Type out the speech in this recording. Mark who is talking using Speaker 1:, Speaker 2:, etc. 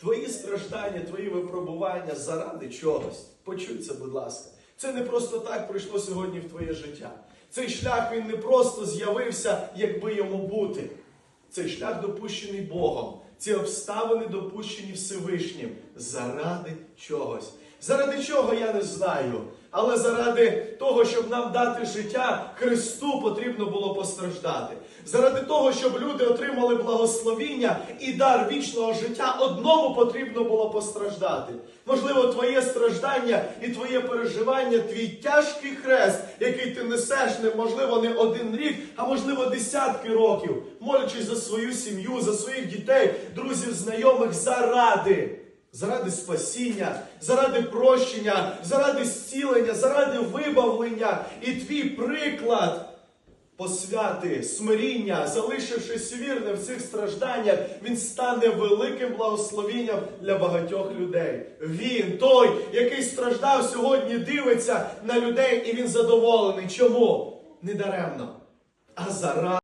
Speaker 1: твої страждання, твої випробування заради чогось. Почуй будь ласка. Це не просто так прийшло сьогодні в твоє життя. Цей шлях він не просто з'явився, якби йому бути. Цей шлях допущений Богом. Ці обставини допущені Всевишнім заради чогось. Заради чого я не знаю. Але заради того, щоб нам дати життя, Христу потрібно було постраждати. Заради того, щоб люди отримали благословіння і дар вічного життя, одному потрібно було постраждати. Можливо, твоє страждання і твоє переживання, твій тяжкий хрест, який ти несеш, не можливо, не один рік, а можливо десятки років, молячись за свою сім'ю, за своїх дітей, друзів, знайомих, заради. Заради спасіння, заради прощення, заради зцілення, заради вибавлення. І твій приклад посвяти, смиріння, залишившись вірним в цих стражданнях, він стане великим благословінням для багатьох людей. Він, той, який страждав, сьогодні дивиться на людей, і він задоволений. Чому? Не даремно, а заради.